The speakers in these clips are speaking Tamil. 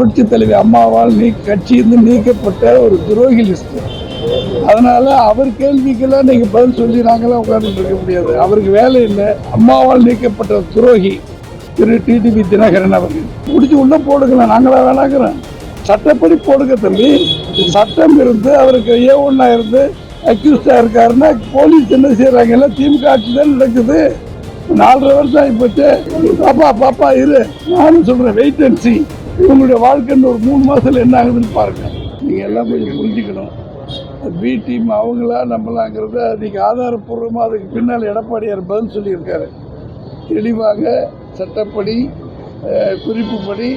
புரட்சி தலைவி அம்மாவால் நீ கட்சியிருந்து நீக்கப்பட்ட ஒரு துரோகி லிஸ்ட் அதனால அவர் கேள்விக்கெல்லாம் நீங்க பதில் சொல்லி நாங்களாம் உட்கார்ந்துட்டு இருக்க முடியாது. அவருக்கு வேலை இல்லை. அம்மாவால் நீக்கப்பட்ட துரோகி திரு டிடிபி தினகரன் அவர்கள். பிடிச்சி உள்ள போடுக்கலாம் நாங்களா வேணாங்கிறோம். சட்டப்படி போடுங்க தம்பி. சட்டம் இருந்து அவருக்கு ஏ ஒன்னா இருந்து அக்யூஸ்டா இருக்காருன்னா போலீஸ் என்ன செய்யறாங்க எல்லாம் திமுக ஆட்சி தான் நடக்குது. நாலரை வருஷம் ஆகி போச்சு பாப்பா பாப்பா இரு. நானும் சொல்றேன். வெயிட் அண்ட் சி உங்களுடைய வாழ்க்கைன்னு ஒரு மூணு மாதத்தில் என்ன ஆகுதுன்னு பாருங்க. நீங்கள் எல்லாம் கொஞ்சம் புரிஞ்சுக்கணும். பி டீம் அவங்களா நம்மளாங்கிறத நீங்கள் ஆதாரப்பூர்வமாக அதுக்கு பின்னால் எடப்பாடியார் பதில் சொல்லியிருக்காரு. தெளிவாக சட்டப்படி குறிப்புப்படி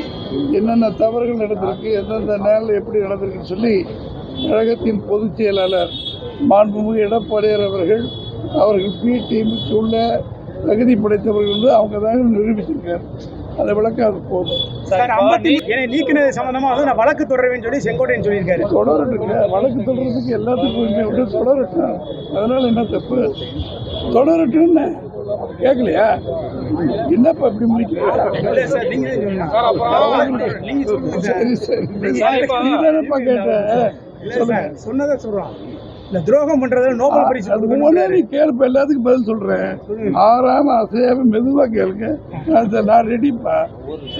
என்னென்ன தவறுகள் நடந்திருக்கு எந்தெந்த நேரில் எப்படி நடந்திருக்குன்னு சொல்லி கழகத்தின் பொதுச் செயலாளர் மாண்புமிகு எடப்பாடியார் அவர்கள் அவர்கள் பி டீமுக்கு உள்ள தகுதி படைத்தவர்கள் வந்து அவங்க தான் நிரூபித்திருக்கார் அந்த விளக்கம் அது போதும். சார் ஐம்பத்தி நீக்கினது வந்து நான் வழக்கு தொடருவேன்னு சொல்லி செங்கோட்டையன் சொல்லியிருக்காரு. தொடரட்டுங்க. வழக்கு தொடர்றதுக்கு எல்லாத்துக்கும் உரிமை விட்டு தொடரட்டும். அதனால என்ன தப்பு? தொடரட்டும் என்ன? கேட்கலையா என்னப்பா இப்படி முடிக்கிறீங்க சார் சார் நீ தானேப்பா கேட்ட சொன்னதை சொல்றோம். இந்த துரோகம் பண்றதுல நோபல் பரிசு கொடுக்கணும் நீ கேளுப்ப எல்லாத்துக்கும் பதில் சொல்றேன். ஆறாம அசையாம மெதுவா கேளுங்க. நான் ரெடிப்பா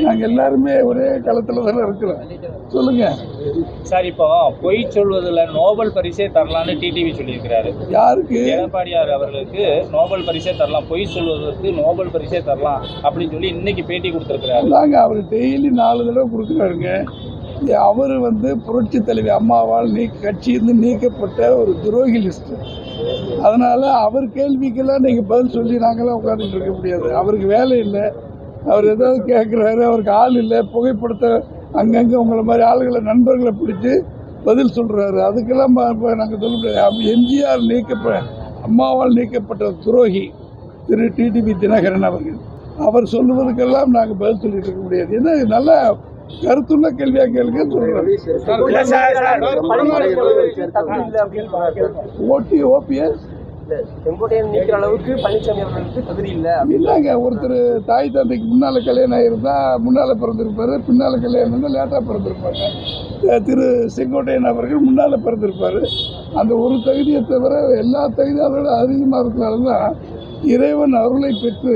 நாங்க எல்லாருமே ஒரே களத்துல தானே இருக்கிறோம். சொல்லுங்க. சார் இப்போ பொய் சொல்வதில் நோபல் பரிசே தரலான்னு டிடிவி சொல்லியிருக்கிறாரு. யாருக்கு? எடப்பாடியார் அவர்களுக்கு நோபல் பரிசே தரலாம் பொய் சொல்வதற்கு நோபல் பரிசே தரலாம் அப்படின்னு சொல்லி இன்னைக்கு பேட்டி கொடுத்துருக்கிறாரு. அதாங்க அவர் டெய்லி நாலு தடவை கொடுக்குறாருங்க. அவர் வந்து புரட்சி தலைவி அம்மாவால் நீக்க கட்சியிருந்து நீக்கப்பட்ட ஒரு துரோகி லிஸ்ட்டு அதனால் அவர் கேள்விக்கெல்லாம் நீங்கள் பதில் சொல்லி நாங்களாம் உட்காந்துட்டு இருக்க முடியாது. அவருக்கு வேலை இல்லை. அவர் ஏதாவது கேட்குறாரு அவருக்கு ஆள் இல்லை. புகைப்படத்தை அங்கங்கே உங்களை மாதிரி ஆளுகளை நண்பர்களை பிடிச்சி பதில் சொல்கிறாரு அதுக்கெல்லாம் இப்போ நாங்கள் சொல்ல முடியாது. எம்ஜிஆர் நீக்கப்ப அம்மாவால் நீக்கப்பட்ட துரோகி திரு டிடிபி தினகரன் அவர்கள். அவர் சொல்லுவதற்கெல்லாம் நாங்கள் பதில் சொல்லிட்டு இருக்க முடியாது. என்ன நல்லா கருத்துள்ள கேள்வியாக கேளுங்க சொல்கிறேன் இல்ல சார் சார் ஓடி ஓபிஎஸ் இல்லைங்க ஒருத்தர் தாய் தந்தைக்கு முன்னால் கல்யாணம் ஆயிருந்தா முன்னால் பிறந்திருப்பாரு பின்னால் கல்யாணம் இருந்தால் லேட்டாக பிறந்திருப்பாங்க திரு செங்கோட்டையன் அவர்கள் முன்னால் பிறந்திருப்பாரு அந்த ஒரு தகுதியை தவிர எல்லா தகுதியாளர்களும் அதிகமாக இருக்கிறனால தான் இறைவன் அருளை பெற்று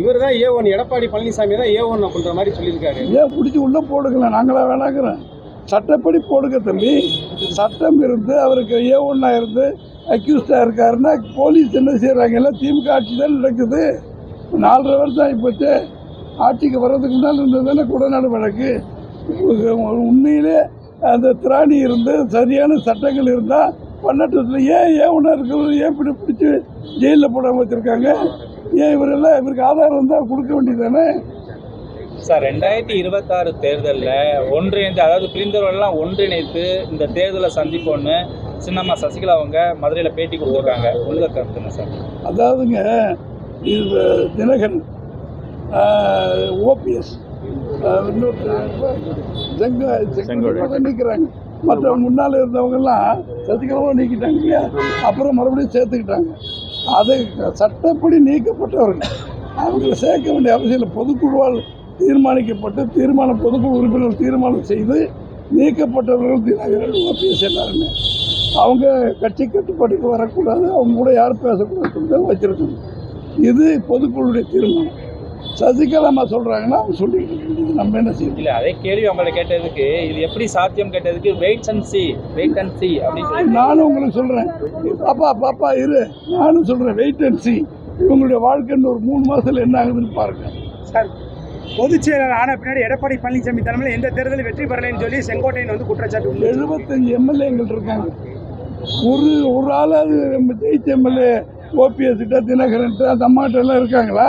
இவர் தான் ஏ ஒன் எடப்பாடி பழனிசாமி தான் ஏ ஒன் அப்படின்ற மாதிரி சொல்லியிருக்காரு. ஏன் பிடிச்சி உள்ளே போடுக்கல நாங்களா வேணாங்கிறோம் சட்டப்படி போடுங்க தம்பி. சட்டம் இருந்து அவருக்கு ஏ ஒன்றா இருந்து அக்யூஸ்டாக இருக்காருன்னா போலீஸ் என்ன செய்கிறாங்க எல்லாம் திமுக ஆட்சி தான் நடக்குது. நாலரை வருஷம் ஆகிப்போச்சு. ஆட்சிக்கு வர்றதுக்கு முன்னால் இருந்தது தானே குடநாடு வழக்கு? உண்மையிலே அந்த திராணி இருந்து சரியான சட்டங்கள் இருந்தால் பன்னெண்டு ஏன் ஏன் ஒன்றா இருக்கிறது ஏன் இப்படி பிடிச்சி ஜெயிலில் போடாமல் வச்சுருக்காங்க? ஏன் இவரெல்லாம் இவருக்கு ஆதாரம் இருந்தால் கொடுக்க வேண்டியதானே சார் ரெண்டாயிரத்தி இருபத்தாறு தேர்தலில் ஒன்றிணைந்து அதாவது பிரிந்தவர்கள்லாம் ஒன்றிணைத்து இந்த தேர்தலை சந்திப்போன்னு சின்னம்மா சசிகலா அவங்க மதுரையில் பேட்டி கொடுத்துருக்காங்க. உங்க கருத்துங்க சார்? அதாவதுங்க இது தினகரன் ஓபிஎஸ் நீக்கிறாங்க. மற்ற முன்னால் இருந்தவங்கெல்லாம் சசிகலாவும் நீக்கிட்டாங்க இல்லையா? அப்புறம் மறுபடியும் சேர்த்துக்கிட்டாங்க. அது சட்டப்படி நீக்கப்பட்டவர்கள். அவங்களை சேர்க்க வேண்டிய அவசியம் பொதுக்குழுவால் தீர்மானிக்கப்பட்டு தீர்மானம் பொதுக்குழு உறுப்பினர்கள் தீர்மானம் செய்து நீக்கப்பட்டவர்கள் தினகரன் ஓபிஎஸ் எல்லாருமே. அவங்க கட்சி கட்டுப்பாட்டுக்கு வரக்கூடாது. அவங்க கூட யாரும் பேசக்கூடாது வச்சிருக்கணும் இது பொதுக்குழுடைய தீர்மானம். சசிகலாமா சொல்கிறாங்கன்னா அவங்க சொல்லிக்கிட்டு. நம்ம என்ன செய்யணும் இல்ல அதே கேள்வி உங்களை கேட்டதுக்கு இது எப்படி சாத்தியம் கேட்டதுக்கு wait and see wait and see அப்படின்னு சொல்லி. நானும் உங்களுக்கு சொல்கிறேன் பாப்பா பாப்பா இரு. நானும் சொல்கிறேன் வெயிட் அண்ட் சி இவங்களுடைய வாழ்க்கைன்னு ஒரு மூணு மாதத்தில் என்ன ஆகுதுன்னு பாருங்கள் சார் பொதுச் செயலர் ஆன பின்னாடி எடப்பாடி பழனிசாமி தலைமையில் எந்த தேர்தலில் வெற்றி பெறலைன்னு சொல்லி செங்கோட்டையன் வந்து குற்றச்சாட்டு. எழுபத்தஞ்சு எம்எல்ஏங்கள் இருக்காங்க. ஒரு ஒரு ஆளாவது நம்ம ஜெயிச்ச எம்எல்ஏ ஓபிஎஸ் கிட்ட தினகரன் அந்த அம்மாட்ட எல்லாம் இருக்காங்களா?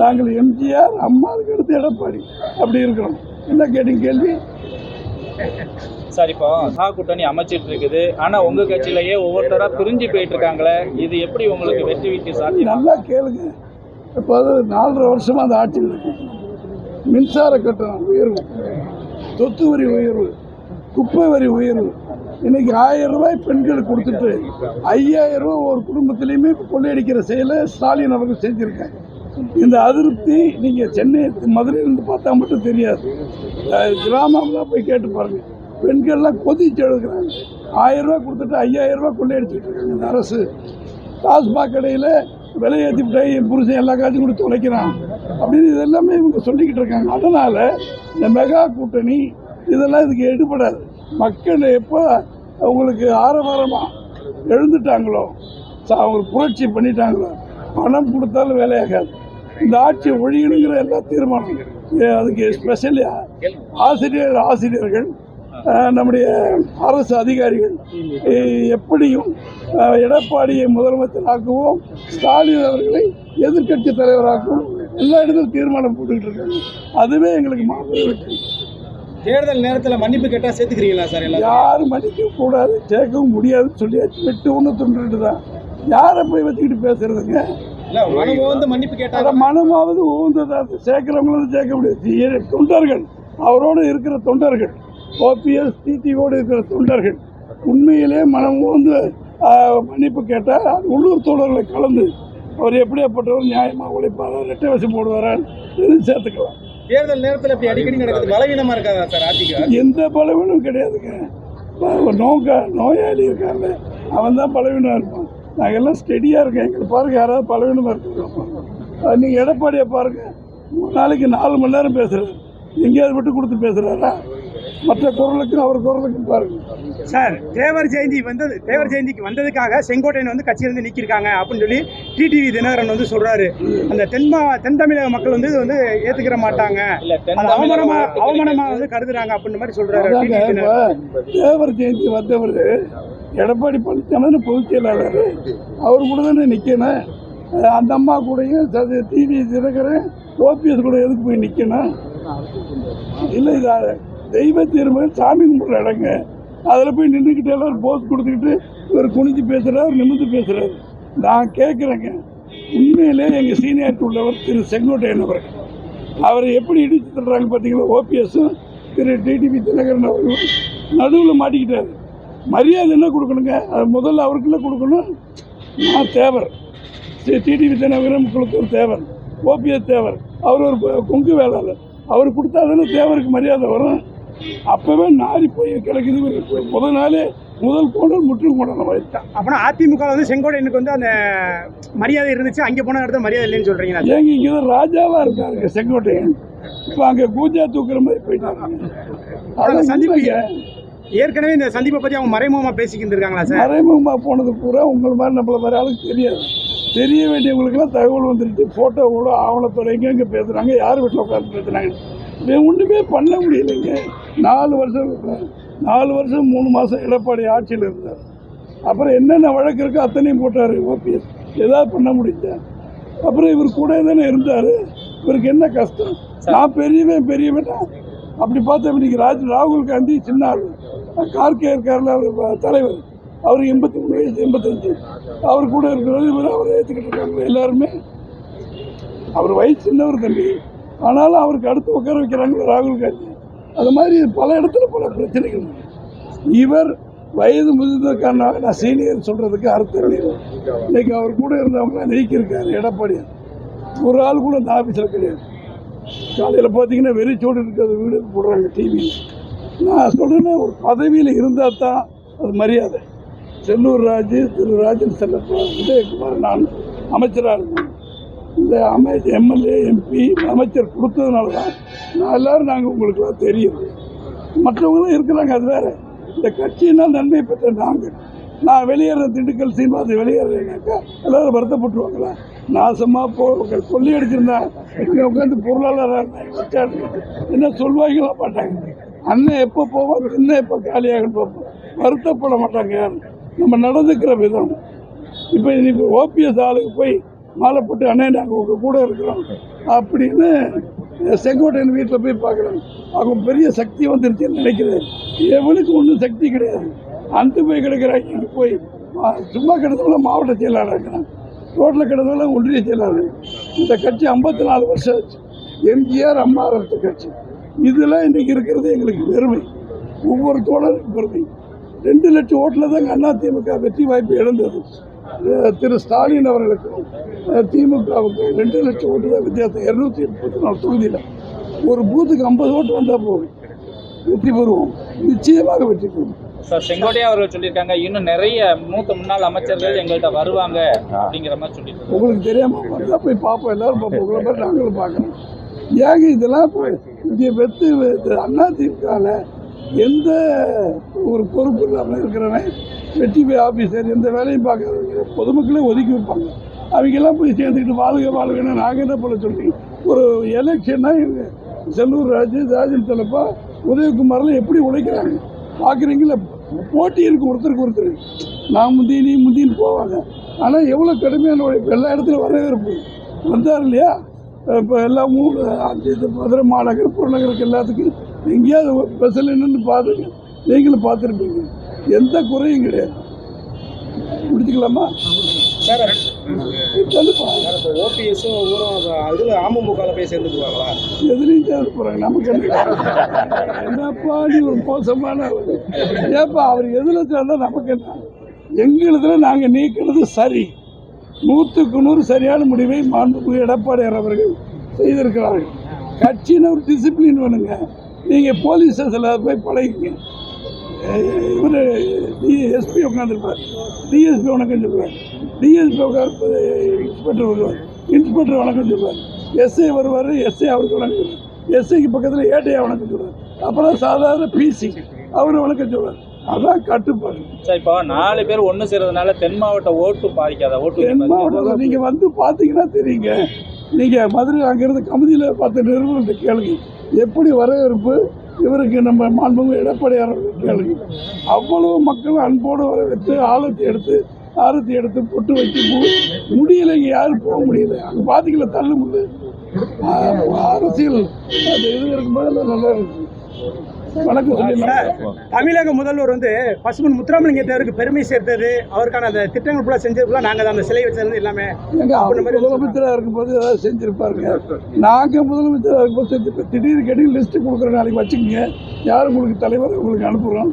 நாங்கள் எம்ஜிஆர் அம்மாவுக்கு அடுத்து எடப்பாடி. அப்படி இருக்கிறோம். என்ன கேட்டீங்க கேள்வி? சார் இப்போ சா கூட்டணி அமைச்சிட்டு இருக்குது. ஆனா உங்க கட்சியிலேயே ஒவ்வொருத்தரா பிரிஞ்சு போயிட்டு இருக்காங்களே. இது எப்படி உங்களுக்கு வெற்றி வீட்டு சாத்தியம்? நல்லா கேளுங்க. இப்போ அது நாலரை வருஷமா அந்த ஆட்சியில் இருக்கு. மின்சார கட்டணம் உயர்வு சொத்து வரி உயர்வு குப்பை வரி உயர்வு. இன்னைக்கு ஆயிரம் ரூபாய் பெண்களுக்கு கொடுத்துட்டு ஐயாயிரம் ரூபாய் ஒரு குடும்பத்திலையுமே கொள்ளையடிக்கிற செயலை ஸ்டாலின் அவர்கள் செஞ்சுருக்காங்க இந்த அதிருப்தி நீங்கள் சென்னை மதுரையிலேருந்து பார்த்தா மட்டும் தெரியாது. கிராமம்லாம் போய் கேட்டு பாருங்க. பெண்கள்லாம் கொதிச்சு எழுதுகிறாங்க ஆயிரம் கொடுத்துட்டு ஐயாயிரம் கொள்ளையடிச்சுட்டு இருக்காங்க இந்த அரசு. டாஸ்மாக் கடையில் விலை ஏற்றி விட்டாய் என் புருஷன் எல்லா காட்சியும் கொடுத்து தொலைக்கிறான் அப்படின்னு இதெல்லாமே இவங்க சொல்லிக்கிட்டு இருக்காங்க. அதனால் இந்த மெகா கூட்டணி இதெல்லாம் இதுக்கு எடுபடாது. மக்கள் எப்போ அவங்களுக்கு ஆரவாரமாக எழுந்துட்டாங்களோ அவங்களுக்கு புரட்சி பண்ணிட்டாங்களோ பணம் கொடுத்தாலும் வேலையாகாது. இந்த ஆட்சி ஒழியணுங்கிற எல்லா தீர்மானம் அதுக்கு ஸ்பெஷலாக ஆசிரியர் ஆசிரியர்கள் நம்முடைய அரசு அதிகாரிகள் எப்படியும் எடப்பாடியை முதலமைச்சராக்குவோம் ஸ்டாலின் அவர்களை எதிர்க்கட்சி தலைவராக்குவோம் எல்லா இடத்துலையும் தீர்மானம் போட்டுக்கிட்டு இருக்காங்க. அதுவே எங்களுக்கு வெற்றி. தேர்தல் நேரத்தில் மன்னிப்பு கேட்டால் சேர்த்துக்கிறீங்களா சார் யாரும் மன்னிக்க கூடாது சேர்க்கவும் முடியாதுன்னு சொல்லியாச்சு. வெட்டு ஒன்று துண்டு தான் யாரை போய் வச்சுக்கிட்டு பேசுறதுங்க? மன்னிப்பு கேட்டால் மனமாவது உகந்ததா சேர்க்கிறவங்களும் சேர்க்க முடியாது. தொண்டர்கள். அவரோடு இருக்கிற தொண்டர்கள். ஓபிஎஸ் டிடிஓடு இருக்கிற தொண்டர்கள். உண்மையிலே மனம் ஆ, மன்னிப்பு கேட்டால் அது உள்ளூர் தோழர்களை கலந்து அவர் எப்படியாப்பட்டவர் நியாயமாக உழைப்பாரா ரெட்டை வசம் போடுவாரா இது சேர்த்துக்கலாம். தேர்தல் நேரத்தில் இப்படி அடிக்கடி நடக்குது. பலவீனமாக இருக்காதா சார் அதிக எந்த பலவீனம் கிடையாதுங்க. ஒரு நோக்க நோயாளி இருக்காங்க அவன் தான் பலவீனம் இருப்பான். நாங்கள் எல்லாம் ஸ்டெடியாக இருக்கோம். எங்களை பாருங்க யாராவது பலவீனமாக இருக்கிறோம் நீங்கள் எடப்பாடியை பாருங்க. மூணு நாளைக்கு நாலு மணி நேரம் பேசுகிறாரு எங்கேயாவது விட்டு கொடுத்து பேசுகிறாரா மற்ற குரலுக்கும் அவர் குரலுக்கும் பாருங்க. சார் தேவர் ஜெயந்தி வந்தது தேவர் ஜெயந்திக்கு வந்ததுக்காக செங்கோட்டையன் வந்து கட்சியிலிருந்து நீக்கியிருக்காங்க அப்படின்னு சொல்லி டிடிவி தினகரன் வந்து சொல்றாரு. அந்த தென்மா தென் தமிழக மக்கள் வந்து இது வந்து ஏத்துக்கிற மாட்டாங்க. இல்ல தென் அது அவமானமா தமிழக அவமானமா வந்து கருதுறாங்க அப்படின்ற மாதிரி சொல்றாரு தேவர் ஜெயந்தி வந்தவர் எடப்பாடி பழனிசாமி பொதுச் செயலாளர். அவர் கூட தானே நிற்கணும் அந்த அம்மா கூடயும் டிவி தினகரன் ஓபிஎஸ் கூட எதுக்கு போய் நிற்கணும் இல்லை இது தெய்வ தீர்மானம் சாமி கும்பிட்ற இடங்க. அதில் போய் நின்றுக்கிட்டு எல்லாரும் போஸ் கொடுத்துக்கிட்டு இவர் குனிஞ்சு பேசுகிறார் நிமிர்ந்து பேசுகிறார் நான் கேட்குறேங்க உண்மையிலே எங்கள் சீனியர் உள்ளவர் திரு செங்கோட்டையன் அவர் அவரை எப்படி இடித்து தள்ளுறாங்க பார்த்தீங்களா ஓபிஎஸும் திரு டிடிபி தினகரன் அவர்களும் நடுவில் மாட்டிக்கிட்டார். மரியாதை என்ன கொடுக்கணுங்க? அது முதல்ல அவருக்குள்ள கொடுக்கணும். நான் தேவர். டிடிவி தினகரன் குளத்தூர் தேவர். ஓபிஎஸ் தேவர். அவர் ஒரு கொங்கு வேளாளர். அவர் கொடுத்தா தானே தேவருக்கு மரியாதை வரும். அப்போவே நாரி போய் கிடக்குது. முதல் நாளே முதல் கோணல் முற்றும் கோணல் வைத்தான் அப்பனா அதிமுக வந்து செங்கோட்டையனுக்கு வந்து அந்த மரியாதை இருந்துச்சு. அங்க போன இடத்துல மரியாதை இல்லைன்னு சொல்றீங்களா? ஏங்க இங்கே தான் ராஜாவாக இருக்காருங்க செங்கோட்டையன். இப்போ அங்கே கூஜா தூக்குற மாதிரி போயிட்டாங்க அந்த அது சந்திப்பு உண்மைங்க. ஏற்கனவே இந்த சந்திப்பை பத்தி அவங்க மறைமுகமா பேசிக்கிட்டு சார்? மறைமுகமாக போனது பூரா உங்களை மாதிரி நம்மள மாதிரி ஆளுக்கு தெரியாது. தெரிய வேண்டியவங்களுக்குலாம் தகவல் வந்துருச்சு. ஃபோட்டோ கூட ஆவணத்தோட எங்கெங்கே பேசுகிறாங்க யார் வீட்டில் உட்காந்து பேசுகிறாங்க ஒன்றுமே பண்ண முடியலைங்க. நாலு வருஷம் நாலு வருஷம் மூணு மாதம் எடப்பாடி ஆட்சியில் இருந்தார். அப்புறம் என்னென்ன வழக்கு இருக்கோ அத்தனையும் போட்டார் ஓபிஎஸ் ஏதாவது பண்ண முடிஞ்சேன் அப்புறம் இவர் கூட தானே இருந்தார். இவருக்கு என்ன கஷ்டம்? நான் பெரியவன் பெரியவன்? அப்படி பார்த்தா இன்னைக்கு ராஜ் ராகுல் காந்தி சின்ன ஆள். கார்கே இருக்கார்ல அவர் தலைவர். அவர் எண்பத்தி மூணு வயசு எண்பத்தஞ்சு. அவர் கூட இருக்கிறது இவர் அவரை ஏற்றுக்கிட்டு இருக்காங்க எல்லாருமே. அவர் வயசு சின்னவர் தம்பி. ஆனாலும் அவருக்கு அடுத்து உட்கார வைக்கிறாங்க ராகுல் காந்தி. அது மாதிரி பல இடத்துல பல பிரச்சனைகள். இவர் வயது முதிர்ந்ததுக்கான நான் சீனியர் சொல்கிறதுக்கு அர்த்தம் இல்லை. இன்னைக்கு அவர் கூட இருந்தவங்க நீக்கியிருக்காரு எடப்பாடி. ஒரு ஆள் கூட அந்த ஆஃபீஸில் கிடையாது. காலையில் பார்த்தீங்கன்னா வெறிச்சோடு இருக்கிறது வீடு போடுறாங்க டிவியில் நான் சொல்கிறேன்னா ஒரு பதவியில் இருந்தால் தான் அது மரியாதை. செல்லூர் ராஜு திரு ராஜன் செல்லப்பா உதயகுமார் நான் அமைச்சராக இருந்தேன் இந்த அமை எம்எல்ஏ எம்பி அமைச்சர் கொடுத்ததுனால தான் நான் எல்லோரும் நாங்கள் உங்களுக்குலாம் தெரியும். மற்றவங்களும் இருக்கிறாங்க அது வேறு. இந்த கட்சியினால் நன்மை பெற்ற நாங்கள். நான் வெளியேற திண்டுக்கல் சீனிவாசன் வெளியேறேனாக்கா எல்லோரும் வருத்தப்பட்டுருவாங்களா? நாசமாக போ கொள்ளி அடிச்சிருந்தேன் இங்கே உட்காந்து பொருளாளர் என்ன சொல்வாங்களோ மாட்டாங்க. அண்ணன் எப்போ போவோம் இன்னும் எப்போ காலியாகன்னு பார்ப்போம். வருத்தப்பட மாட்டாங்க யாரும் நம்ம நடந்துக்கிற விதம். இப்போ இன்னைக்கு ஓபிஎஸ் ஆளுக்கு போய் மாலை போட்டு அண்ணே நாங்கள் உங்கள் கூட இருக்கிறோம். அப்படின்னு செங்கோட்டையன் வீட்டில் போய் பார்க்குறாங்க. அவங்க பெரிய சக்தி வந்துருச்சுன்னு நினைக்கிறேன். எவனுக்கு ஒன்றும் சக்தி கிடையாது. அந்த போய் கிடக்கிறாங்க. இங்கே போய் சும்மா கிடந்தவங்கள மாவட்ட செயலாளர் இருக்கிறான் ரோட்டில் கிடந்தவங்கள ஒன்றிய செயலாளர். இந்த கட்சி ஐம்பத்தி நாலு வருஷம் ஆச்சு. எம்ஜிஆர் அம்மா கட்சி. இதெல்லாம் இன்றைக்கி இருக்கிறது எங்களுக்கு பெருமை. ஒவ்வொரு தோழருக்கும் பெருமை ரெண்டு லட்சம் ஓட்டில் தாங்க அண்ணா திமுக வெற்றி வாய்ப்பு இழந்தது. திரு ஸ்டாலின் அவர்களுக்கும் அஹ் திமுகவுக்கு ரெண்டு லட்சம் ஓட்டு தான் வித்தியாசம். இரநூத்தி முப்பத்தி நாலு தொகுதியில் ஒரு பூத்துக்கு ஐம்பது ஓட்டு வந்தால் போதும். வெற்றி பெறுவோம். நிச்சயமாக வெற்றி பெறுவோம். சார் செங்கோட்டையா அவர்கள் சொல்லியிருக்காங்க இன்னும் நிறைய மூத்த முன்னாள் அமைச்சர்கள் எங்கள்கிட்ட வருவாங்க அப்படிங்கிற மாதிரி சொல்லியிருக்காங்க. உங்களுக்கு தெரியாமல் போய் பார்ப்போம். எல்லாரும் பார்ப்போம். உங்களை மாதிரி நாங்களும் பார்க்கணும். ஏங்க இதெல்லாம் இங்கே வெத்து அண்ணா திமுகவில் எந்த ஒரு பொறுப்பு இல்லாமல் இருக்கிறவன் வெற்றி ஆஃபீஸர் எந்த வேலையும் பார்க்கறவங்க பொதுமக்களே ஒதுக்கி வைப்பாங்க. அவங்கெல்லாம் போய் சேர்ந்துக்கிட்டு வாழ்க வாழ்கன்னு நாங்கள் என்ன பண்ண சொல்லி ஒரு எலெக்ஷன்னா இவங்க செல்லூர் ராஜு ராஜன் தலைப்பா உதயகுமாரில் எப்படி உழைக்கிறாங்க? பார்க்குறீங்களா போட்டி இருக்கும் ஒருத்தருக்கு ஒருத்தர். நான் முந்தி நீ முந்தின்னு போவாங்க. ஆனால் எவ்வளோ கடுமையான உழைப்பு? எல்லா இடத்துலையும் வரவேற்பு. வந்தார் இல்லையா? இப்போ எல்லா மூணு அஞ்சு இது மதுரை மாநகர் புறநகருக்கு எல்லாத்துக்கும் எங்கேயாவது ஸ்பெஷல் என்னன்னு பார்த்துங்க நீங்களும் பார்த்துருப்பீங்க. எந்த குறையும் கிடையாது. முடிச்சுக்கலாமா சார் சொல்லுப்பா ஓபிஎஸும் இதில் அமமுகவில் போய் சேர்ந்துக்குவாங்களா எதுலையும் சேர்ந்து போகிறாங்க நமக்கு என்னப்பா நீ ஒரு மோசமான ஆளு. ஏப்பா அவர் எதில் சேர்ந்தா நமக்கு என்ன? எங்களுதுல நாங்கள் நீக்கிறது சரி. நூற்றுக்கு நூறு சரியான முடிவை மாண்புமிகு எடப்பாடியார் அவர்கள் செய்திருக்கிறார்கள். கட்சின்னு ஒரு டிசிப்ளின் வேணுங்க. நீங்கள் போலீஸ் ஸ்டேஷனில் போய் பழகிங்க இவர் எஸ்பி உட்காந்துருப்பார் டிஎஸ்பி வணக்கம் சொல்லுவார். டிஎஸ்பி உட்காந்து இன்ஸ்பெக்டர் வருவார். இன்ஸ்பெக்டர் வணக்கம் சொல்லுவார். எஸ்ஐ வருவார் எஸ்ஐ அவருக்கு வணக்கம் சொல்லுவார். எஸ்ஐக்கு பக்கத்தில் ஏடிஐ வணக்கம் சொல்லுவார். அப்புறம் சாதாரண பிசி அவர் வணக்கம் சொல்லுவார். அதான் கட்டுப்பாடு. சார் இப்போ நாலு பேர் ஒன்று சேர்றதுனால தென் மாவட்ட ஓட்டு பாதிக்காத? ஓட்டு தென் மாவட்டத்தில் நீங்கள் வந்து பார்த்தீங்கன்னா தெரியுங்க. நீங்கள் மதுரை அங்கேருந்து கமிதியில் பார்த்த நிறுவனத்தை கேளுங்க. எப்படி வரவேற்பு? இவருக்கு நம்ம மாண்புமிகு எடப்பாடியார் கேளுங்க. அவ்வளோ மக்கள் அன்போடு வரவேற்று ஆலத்தி எடுத்து ஆரத்தி எடுத்து பொட்டு வச்சு முடியல இங்கே யாரும் போக முடியல. அங்கே பார்த்தீங்களா தள்ளு முடியல அரசியல். அந்த இது இருக்கும்போது நல்லா இருக்கு. தமிழக முதல்வர் வந்து பசுமன் முத்துராமலிங்க தேவருக்கு பெருமை சேர்த்தது. அவருக்கான அந்த திட்டங்கள் ஃபுல்லாக செஞ்சது ஃபுல்லாக நாங்கள் அந்த சிலை வச்சிருந்து எல்லாமே முதலமைச்சராக இருக்கும்போது ஏதாவது செஞ்சிருப்பாருங்க. நாங்கள் முதலமைச்சராக இருக்கும்போது செஞ்சிருப்போம் திடீர்னு கேட்டு லிஸ்ட்டு கொடுக்குற நாளைக்கு வச்சுக்கோங்க. யார் உங்களுக்கு தலைவர் உங்களுக்கு அனுப்புகிறோம்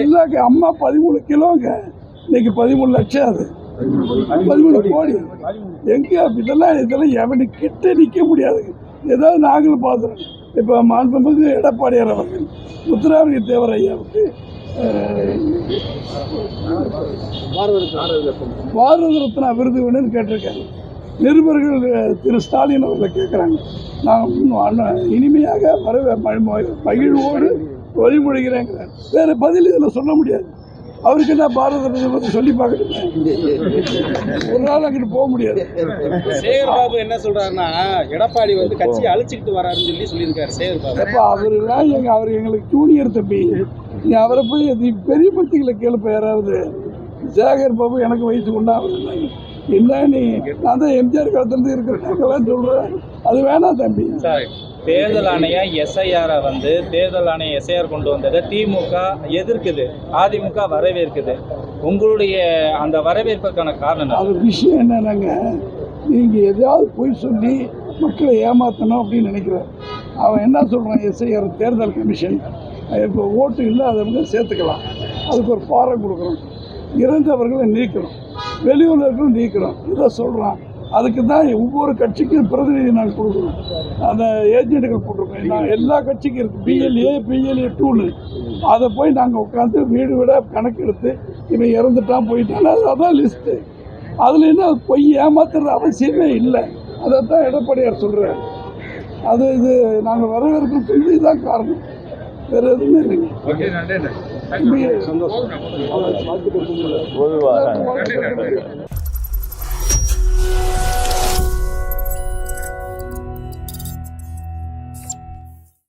எல்லாக்கு அம்மா பதிமூணு கிலோங்க. இன்னைக்கு பதிமூணு லட்சம் அது. பதிமூணு கோடி. எங்கே இதெல்லாம் இதெல்லாம் எவனு கிட்ட நிற்க முடியாதுங்க. ஏதாவது நாங்களும் பார்த்துறோம். இப்போ மாண்புமிகு எடப்பாடியார் அவர்கள் முத்துராமலிங்க தேவர் ஐயாவுக்கு பாரத ரத்னா விருது வேணும்னு கேட்டிருக்காங்க நிருபர்கள் திரு ஸ்டாலின் அவர்களை கேட்குறாங்க நான் இன்னும் அண்ணா- இனிமையாக வர மகிழ்வோடு வழிமொழிகிறேங்கிறார் வேறு பதில் இதில் சொல்ல முடியாது. அவருக்கு என்ன பாரத பிரதமர் சொல்லி பார்க்கணுமே? ஒரு நாள் அங்கிட்டு போக முடியாது. சேகர் பாபு என்ன சொல்றாருன்னா எடப்பாடி வந்து கட்சியை அழிச்சுக்கிட்டு வராருன்னு சொல்லி சொல்லியிருக்காரு சேகர் பாபு. அப்போ அவரெல்லாம் எங்க அவர் எங்களுக்கு ஜூனியர் தம்பி. நீ அவரை போய் நீ பெரிய பத்திகளை கேளுப்ப யாராவது. சேகர் பாபு எனக்கு வயசு கொண்டா என்ன நீ நான் தான் எம்ஜிஆர் காலத்துலேருந்து இருக்கிறேன். சொல்கிறேன் அது வேணாம் தம்பி. சார் தேர்தல் ஆணையம் எஸ்ஐஆரை வந்து தேர்தல் ஆணையம் எஸ்ஐஆர் கொண்டு வந்ததை திமுக எதிர்க்குது. அதிமுக வரவேற்குது. உங்களுடைய அந்த வரவேற்புக்கான காரணம் என்ன? அது விஷயம் என்னன்னாங்க? நீங்கள் எதையாவது போய் சொல்லி மக்களை ஏமாற்றணும் அப்படின்னு நினைக்கிறேன். அவன் என்ன சொல்கிறான் எஸ்ஐஆர் தேர்தல் கமிஷன். இப்போ ஓட்டு இருந்தால் அதை வந்து சேர்த்துக்கலாம். அதுக்கு ஒரு ஃபாரம் கொடுக்குறோம் இறந்தவர்களை நீக்கிறோம் வெளியூரில் இருக்கிறவங்க நீக்கிறோம் இதை சொல்கிறான் அதுக்கு தான் ஒவ்வொரு கட்சிக்கும் பிரதிநிதி நாங்கள் கொடுக்குறோம் அந்த ஏஜென்ட்டுகள் போட்டிருக்கோம் எல்லா கட்சிக்கும் இருக்குது பிஎல்ஏ பிஎல்ஏ டூன்னு அதை போய் நாங்கள் உட்காந்து வீடு வீட கணக்கெடுத்து இவன் இறந்துட்டான் போயிட்டான். அது அதான் லிஸ்ட்டு அதில் என்ன பொய் ஏமாத்துற அவசியமே இல்லை. அதைத்தான் எடப்பாடியார் சொல்கிறார் அது இது நாங்கள் வரவேற்பு சொல்லி தான் காரணம். வேறு எதுவுமே இல்லைங்க சந்தோஷம். சந்தோஷம்